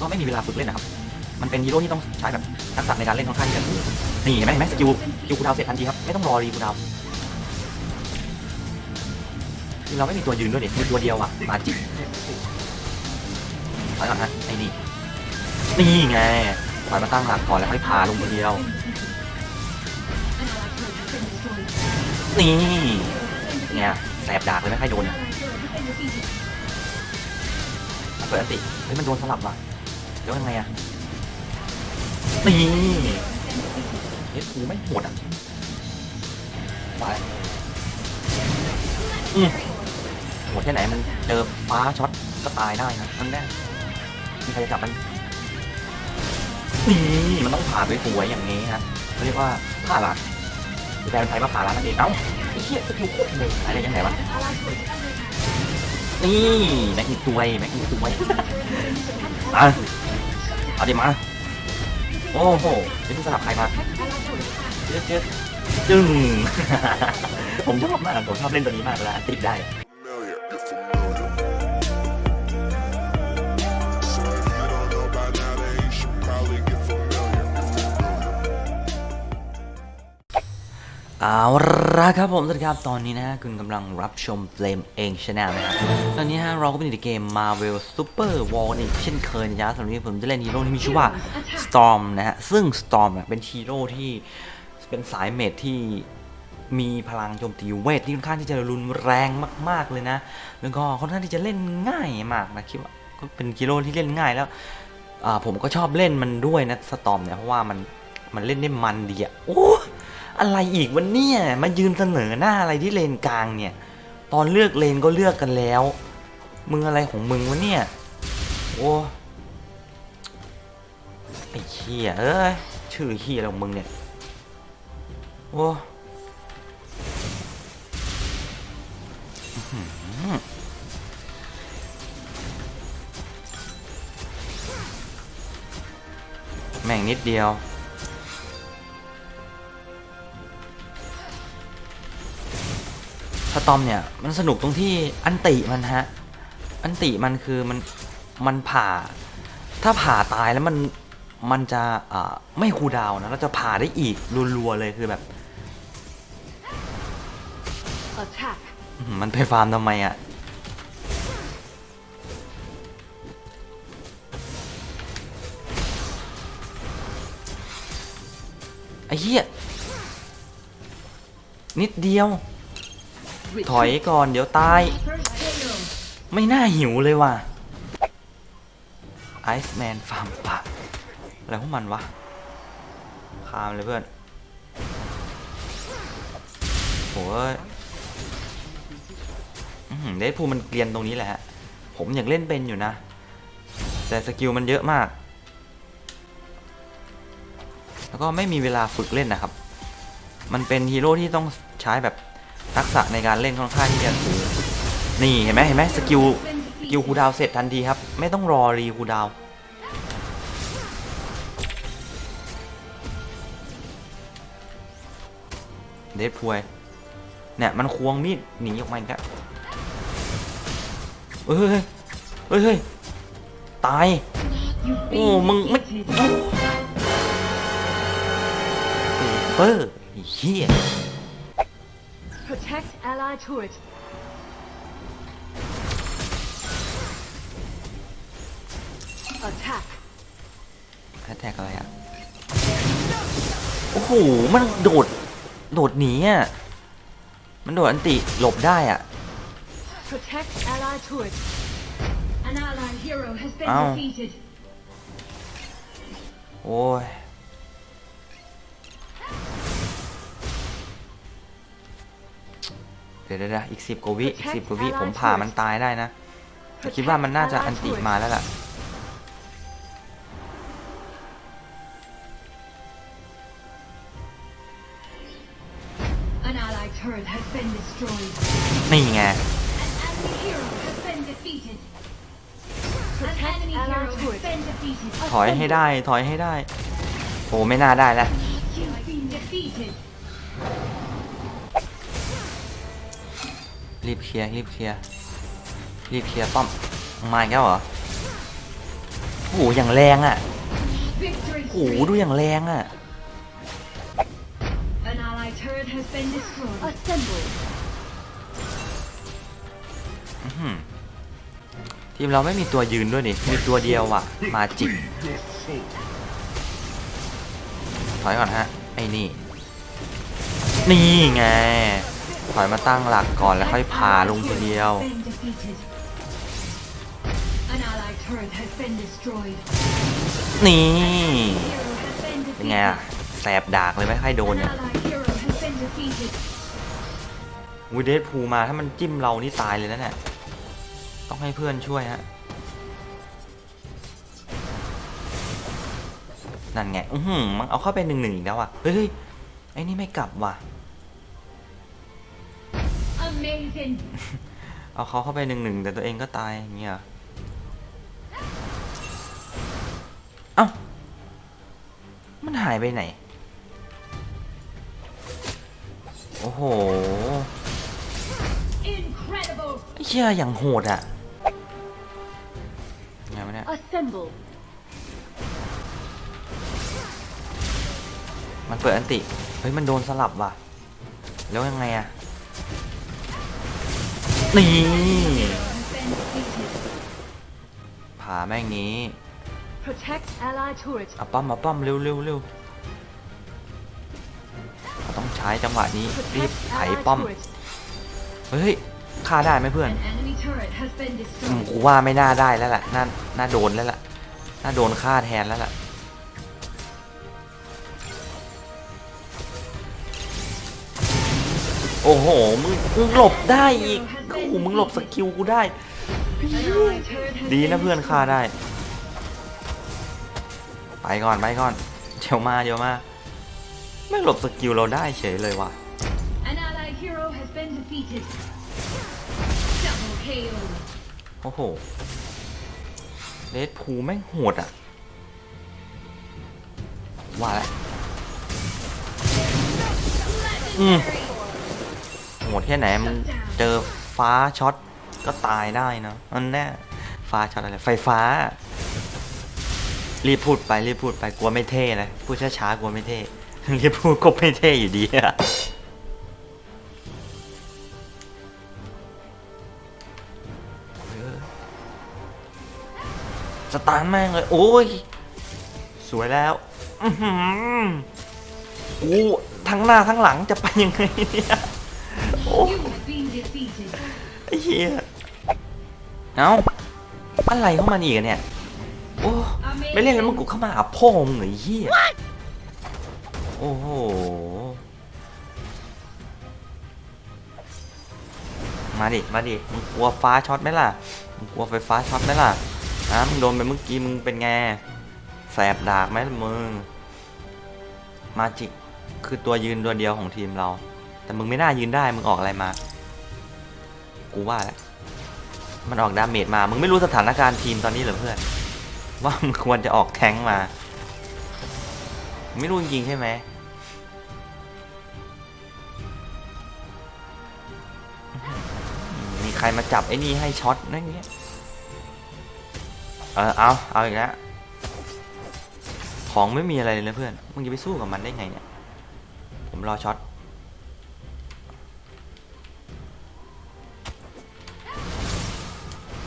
ก็ไม่มีเวลาฝึกเล่นนะครับ มันเป็นฮีโร่ที่ต้องใช้แบบทักษะในการเล่นค่อนข้างที่จะสูงนี่เห็นไหมเห็นไหมสกิลสกิลคูดาวเสร็จทันทีครับ ไม่ต้องรอรีคูดาวเราไม่มีตัวยืนด้วยเด็มีตัวเดียวอะมาจิถอยก่อนฮะไอ้นี่นี่ไงถอยมาตั้งหลักก่อนแล้วค่อยพาลงคนเดียว นี่เนี่ยแสบดากเลยไม่ค่อยโดนเนี่ยเปิดอันติเฮ้ยมันโดนสลับว่ะ เดี๋ยวยังไงอะนี่เฮ้ยกูไม่โหดอะไปอืมโหดแค่ไหนมันเจอฟ้าช็อตก็ตายได้นะมันแน่มีใครจะจับมันนี่มันต้องผ่าสวยๆอย่างนี้ฮะเขาเรียกว่าผ่าหลักหรือแปลเป็นไทยว่าผ่าหลักนั่นเองเอ้าไอ้เหี้ยสกิลโคตรเลยอะไรยังไงวะ นี่แม็กอีกตัวแม็กอีกตัวมาเอาดิมา โอ้โหนี่คือสลับใครมาเจ๊ดเจ๊ดจึ้งผมชอบมากผมชอบเล่นตัวนี้มากเวลาติดได้ เอาละครับผมสวัสดีครับ ตอนนี้นะฮะคุณกำลังรับชมเฟลมเองชาแนลนะครับ ตอนนี้ฮะเราก็เป็นในเกม Marvel Super War อีกเช่นเคยนะจ๊ะสำหรับนนี้ผมจะเล่นฮีโร่ที่มีชื่อว่า Storm นะฮะ ซึ่ง Storm เป็นฮีโร่ที่เป็นสายเมดที่มีพลังโจมตีเวทที่ค่อนข้างที่จะรุนแรงมาก ๆ เลยนะ แล้วก็ค่อนข้างที่จะเล่นง่ายมากนะคิดว่าก็เป็นฮีโร่ที่เล่นง่ายแล้วผมก็ชอบเล่นมันด้วยนะ Storm เนี่ยเพราะว่ามันมันเล่นได้มันดีอะโอ้ อะไรอีกวันเนี่ยมายืนเสนอหน้าอะไรที่เลนกลางเนี่ย ตอนเลือกเลนก็เลือกกันแล้ว มึงอะไรของมึงวะเนี่ยโอ้ไอ้เหี้ยเอ้ยชื่อเหี้ยอะไรของมึงเนี่ยโอ้แม่งนิดเดียว สตอมเนี่ยมันสนุกตรงที่อันติมันฮะ อันติมันคือมันมันผ่า ถ้าผ่าตายแล้วมันมันจะอ่าไม่คูลดาวน์นะแล้วจะผ่าได้อีกรัวๆเลยคือแบบ Attack. อื้อหือมันไปฟาร์มทำไมอะไอ้เหี้ยนิดเดียว ถอยก่อนเดี๋ยวตาย ไม่น่าหิวเลยว่ะไอซ์แมนฟาร์มปะอะไรพวกมันวะคามเลยเพื่อนโอ้ยเดดพูมันเกรียนตรงนี้แหละฮะผมอยากเล่นเป็นอยู่นะ แต่สกิลมันเยอะมาก แล้วก็ไม่มีเวลาฝึกเล่นนะครับ มันเป็นฮีโร่ที่ต้องใช้แบบ ทักษะในการเล่นค่อนข้างที่จะสูงนี่เห็นไหมเห็นไหมสกิลสกิลคูดาวเสร็จทันทีครับ ไม่ต้องรอรีคูดาวเดดพวยเนี่ยมันควงมีดหนีออกมาอีกแล้วเฮ้ยเฮ้ยเฮ้ยตายโอ้มึงไม่โอ้เปอร์ไอ้เฮีย Protect ally turret. Attack. แฮชแท็กอะไรอะ โอ้โห มันโดด โดดหนีอะ มันโดดอันติหลบได้อะ Protect ally turret. An allied hero has been Ow. defeated. โอ้ย ดี๋ยวเดี๋ยวเดี๋ยวอีกสิบกว่าวิอีกสิบกว่าวิผมผ่ามันตายได้นะแต่คิดว่ามันน่าจะอันติมาแล้วล่ะ An allied turret has been destroyed. นี่ไง An enemy hero has been defeated. An Protect enemy ally hero has turret. been defeated. ถอยให้ได้ถอยให้ได้ โอ้ไม่น่าได้แล้ว รีบเคลียร์รีบเคลียร์รีบเคลียร์ป้อมมาอีกแล้วเหรอโอ้โหอย่างแรงอะ Victory โอ้โหดูอย่างแรงอะ An allied turret has been destroyed. Assemble. อื้อหือทีมเราไม่มีตัวยืนด้วยนี่มีตัวเดียวอะ มาจิกถอยก่อนฮะไอ้นี่ นี่ไง ถอยมาตั้งหลักก่อนแล้วค่อยพาลงทีเดียว นี่เป็นไงอะแสบดากเลยไหมใครโดนเนี่ยวูเดสพูมาถ้ามันจิ้มเรานี่ตายเลยนะเนี่ยต้องให้เพื่อนช่วยฮะนั่นไง อือหือมันเอาเข้าไปหนึ่งหนึ่งอีกแล้วอะ เฮ้ยไอ้นี่ไม่กลับว่ะ เอาเขาเข้าไปหนึ่งหนึ่งแต่ตัวเองก็ตายอย่างเงี้ยเหรอเอ้า มันหายไปไหน โอ้โห Incredible. ไอ้เชี่ยอย่างโหดอะไงวะเนี่ย Assemble. มันเปิดอันติ เฮ้ย มันโดนสลับว่ะ แล้วยังไงอะ นี่ Has been defeated. ผ่าแม่งนี้ Protect allied turret. เอาป้อมมาป้อมเร็วเร็วเร็วเราต้องใช้จังหวะนี้รีบ Protect ไถ allied ป้อม turret. เฮ้ยฆ่าได้ไหมเพื่อน An enemy turret has been อืม destroyed. กูว่าไม่น่าได้แล้วล่ะน่าน่าโดนแล้วล่ะน่าโดนฆ่าแทนแล้วล่ะ โอ้โห มึงมึงหลบได้อีกโอ้โหมึงหลบสกิลกูได้ An allied turret has ดี been นะเพื่อนฆ่า destroyed. ได้ ไปก่อนไปก่อน เดี๋ยวมาเดี๋ยวมาไม่หลบสกิลเราได้เฉยเลยว่ะ An allied hero has been defeated. Double KO. โอ้โหเลดพูแม่งโหดอะ ว่าแล้วอืมโห ดแค่ไหนมึงเจอฟ้าช็อตก็ตายได้นะมันแน่ฟ้าช็อตอะไรไฟฟ้า รีบพูดไปรีบพูดไปกลัวไม่เท่นะพูดช้าๆกลัวไม่เท่รีบพูดก็ไม่เท่อยู่ดีอะสตาร์ทแม่งเลยโอ้ย สวยแล้วอือหือโอ้ทั้งหน้าทั้งหลังจะไปยังไงเนี่ย อ้ไอ้เหี้ยเอ้าอะไรเข้ามาอีกเนี่ยโอ้ไม่เล่นแล้วมึงกูเข้ามาหาพ่อมึงเหรอไอ้เหี้ยโอ้โหมาดิ มาดิ มึงกลัวฟ้าช็อตไหมล่ะ มึงกลัวไฟฟ้าช็อตไหมล่ะฮะมึงโดนไปเมื่อกี้มึงเป็นไง แสบดากไหมมึง มาจิคือตัวยืนตัวเดียวของทีมเรา แต่มึงไม่น่ายืนได้ มึงออกอะไรมา กูว่าแหละมันออกดาเมจมา มึงไม่รู้สถานการณ์ทีมตอนนี้เหรอเพื่อน ว่ามึงควรจะออกแทงมา ไม่รู้จริงใช่ไหมมีใครมาจับไอ้นี่ให้ช็อตนั่นเงี้ย เออ เอา เอาอีกแล้วของไม่มีอะไรเลยนะเพื่อน มึงจะไปสู้กับมันได้ไงเนี่ย ผมรอช็อต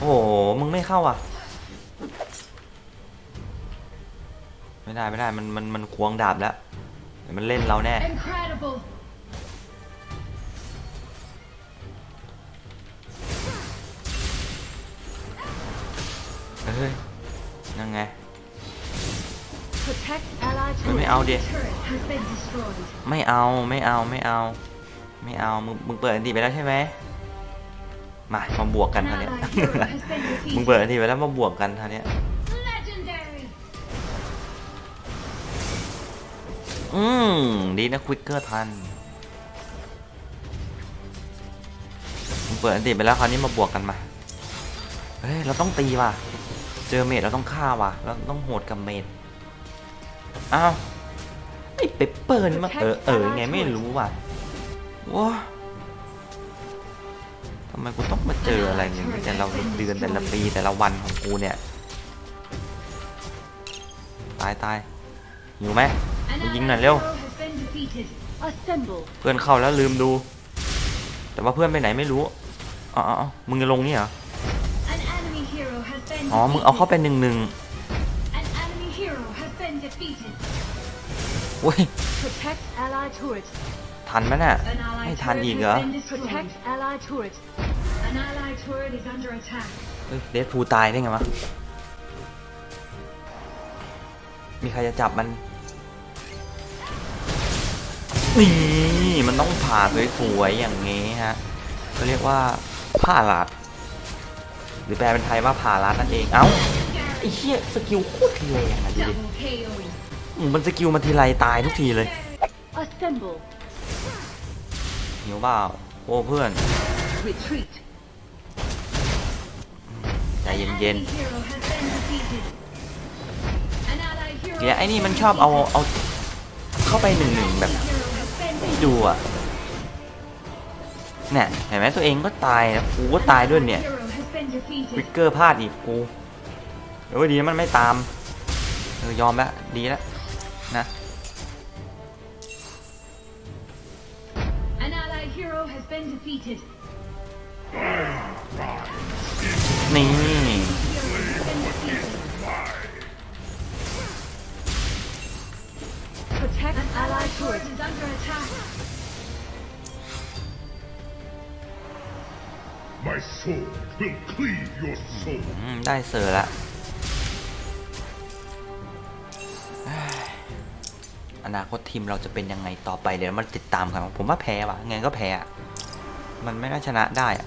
โอ้โห มึงไม่เข้าอะ ไม่ได้ไม่ได้ มันมันมันควงดาบแล้วเดี๋ยวมันเล่นเราแน่ Incredible. เฮ้ยยังไง Protect allied เฮ้ยไม่ turret. เอาดิ Turret has been destroyed. ไม่เอาไม่เอาไม่เอา ไม่เอา มึงมึงเปิดอันตีไปแล้วใช่ไหม มามาบวกกัน An ท่านี้ย allied hero has been มึงเปิด defeated. อันตีไปแล้วมาบวกกันท่านี้ย Legendary. อืมดีนะควิกเกอร์ทันมึงเปิดอันตีไปแล้วคราวนี้มาบวกกันมาเฮ้ยเราต้องตีว่ะ เจอเมดเราต้องฆ่าว่ะ เราต้องโหดกับเมดอ้าวไอ้เปปเปอร์นี่มันเออเออยังไงไม่รู้ว่ะว้าทำไมกูต้องมาเจออะไรอย่างนี้แต่เราเดือนแต่ละปีแต่ละวันของกูเนี่ย ตายตายหิวไหมกูยิงหน่อยเร็ว เพื่อนเข้าแล้วลืมดู แต่ว่าเพื่อนไปไหนไม่รู้อ๋อออมึงจะลงนี่เหรอ อ๋อ มึงเอาเข้าไปหนึ่งหนึ่งเว้ยทันไหมน่ะ ไม่ทันอีกเหรอ been destroyed. Protect allied turret. An allied turret is under attack. เฮ้ยเดดพูลตายได้ไงวะ มีใครจะจับมัน นี่มันต้องผ่าสวยๆอย่างงี้ฮะเขาเรียกว่าผ่าลัด หรือแปลเป็นไทยว่าผ่าลัดนั่นเอง เอ้าไอ้เหี้ยสกิลโคตรแรงอะดูดิ Double KO. อืมมันสกิลมาทีไรตายทุกทีเลย Assemble. หิวเปล่าโอ้เพื่อน Retreat. Been defeated. An allied hero ๆเดี๋ยวไอ้นี่มันชอบเอาเอาเข้าไปหนึ่งหนึ่งแบบไม่ดูอะเนี่ยเห็นไหมตัวเองก็ตายนะกูก็ตายด้วยเนี่ยวิกเกอร์พลาดอีกกูเออดีมันไม่ตามเออยอมแล้วดีแล้วนะ An allied hero has been defeated. นี่ Hero has been defeated. Protect An allied allied turret. turret is under attack. My sword will cleave your soul. อืมได้เสือละเอ้ยอนาคตทีมเราจะเป็นยังไงต่อไปเดี๋ยวมาติดตามกันผมว่าแพ้ว่ะไงก็แพ้อะมันไม่น่าชนะได้อะ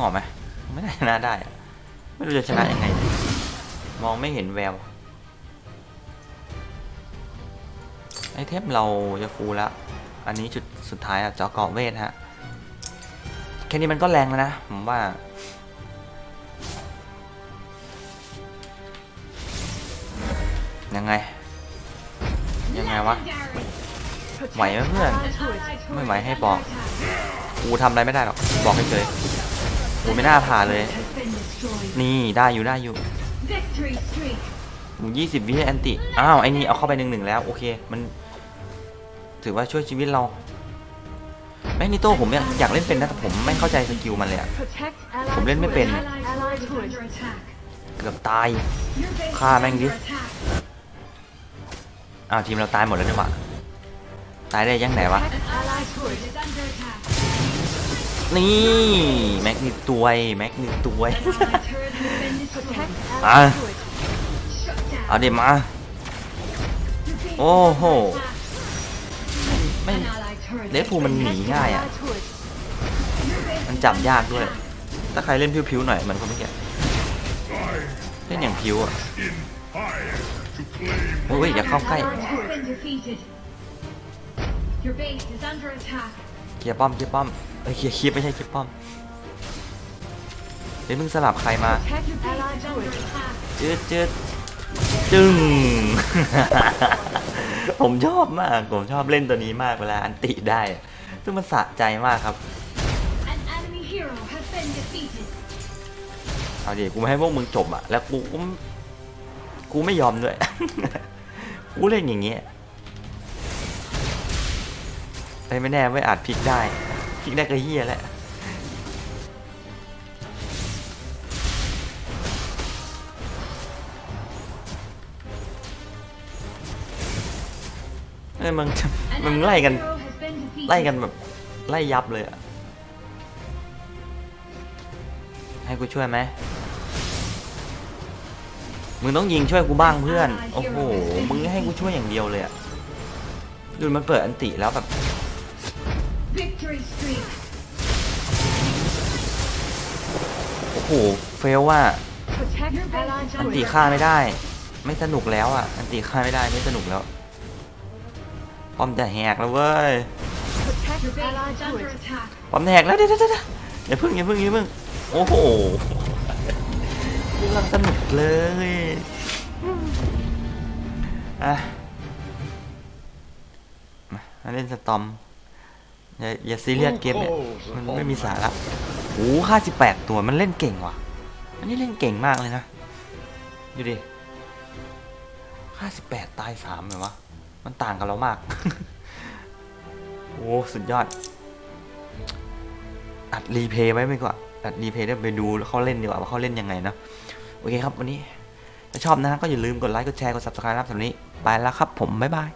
กออกไหมไม่น่าชนะได้อะไม่รู้จะชนะยังไง มองไม่เห็นแวว ไอเทมเราจะฟูลแล้วอันนี้จุดสุดท้ายอะเจาะเกาะเวทฮะ แค่นี้มันก็แรงแล้วนะ ผมว่า ยังไง ยังไงวะ ไหวไหมเพื่อน ไม่ไหวให้บอก กูทำอะไรไม่ได้หรอก บอกเฉยๆูไม่น่าผ่านเลย นี่ได้อยู่ได้อยู่ยี่สิบวิแอนติ อ้าวไอ้นี่เอาเข้าไปหนึ่งหนึ่งแล้ว โอเค มัน ถือว่าช่วยชีวิตเราแมกนิโต้ผมอยากอยากเล่นเป็นนะแต่ผมไม่เข้าใจสกิลมันเลยอะผมเล่นไม่เป็น เกือบตายฆ่าแม่งดิอ้าวทีมเราตายหมดแล้วนี่หว่าตายได้ยังไหนวะ นี่แม็กนึ่ตัวแม็กนึ่ตัวอะเอาเดี๋ยวมา โอ้โหไม่เลฟูมันหนีง่ายอะ มันจับยากด้วย ถ้าใครเล่นผิวๆหน่อยมันก็ไม่เก่เล่นอย่างผิวอะโอ้ยอย่าเข้าใกล้ An ally has been defeated. Your base is under attack. เคลียร์ป้อมเคลียร์ป้อมเอ้ยเคลียร์คลิปไม่ใช่คลิปป้อมเดี๋ยวมึงสลับใครมา Protect Your base allied is under turret. attack. จืดจืดจึงผมชอบมาก ผมชอบเล่นตัวนี้มากเวลาอันติได้อะซึ่งมันสะใจมากครับ An enemy hero has been defeated. เอาดิกูไม่ให้พวกมึงจบอะแล้วกูก็ไม่กูไม่ยอมด้วย กูเล่นอย่างเงี้ย ไปไม่แน่ไม่อาจพลิกได้พลิกได้ก็เฮียแหละเอ้ยมึงมึงไล่กัน ไล่กันแบบไล่ยับเลยอะให้กูช่วยไหมมึงต้องยิงช่วยกูบ้างเพื่อน โอ้โห มึงให้กูช่วยอย่างเดียวเลยอะดูมันเปิดอันติแล้วแบบ โอ้โห เฟลว่า Protect allied อันติ turret. ฆ่าไม่ได้ ไม่สนุกแล้วอะ อันติฆ่าไม่ได้ไม่สนุกแล้ว ป้อมจะแหกแล้วเว้ย Protect allied turret. ป้อมแหกแล้วเดี๋ยวเดี๋ยวเดี๋ยวอย่าพิ่งอย่าพิ่งอย่าพิ่ง โอ้โหกำลังสนุกเลยอะมาเล่นสตอม อย่าอย่าซีเรียสเกมเนี่ยมันไม่มีสาระโอ้ค่าสิบแปดตัวมันเล่นเก่งว่ะ อันนี้เล่นเก่งมากเลยนะ ดูดิห้าสิบแปดตายสามเหรอวะ มันต่างกันเรามาก โอ้สุดยอด อัดรีเพย์ไว้ไม่กว่า อัดรีเพย์ได้ไปดูเขาเล่นดีกว่าว่าเขาเล่นยังไงนะ โอเคครับวันนี้ ถ้าชอบนะก็อย่าลืมกดไลค์ กดแชร์ กด subscribe นะครับสำหรับวันนี้ ไปแล้วครับผม บ๊ายบาย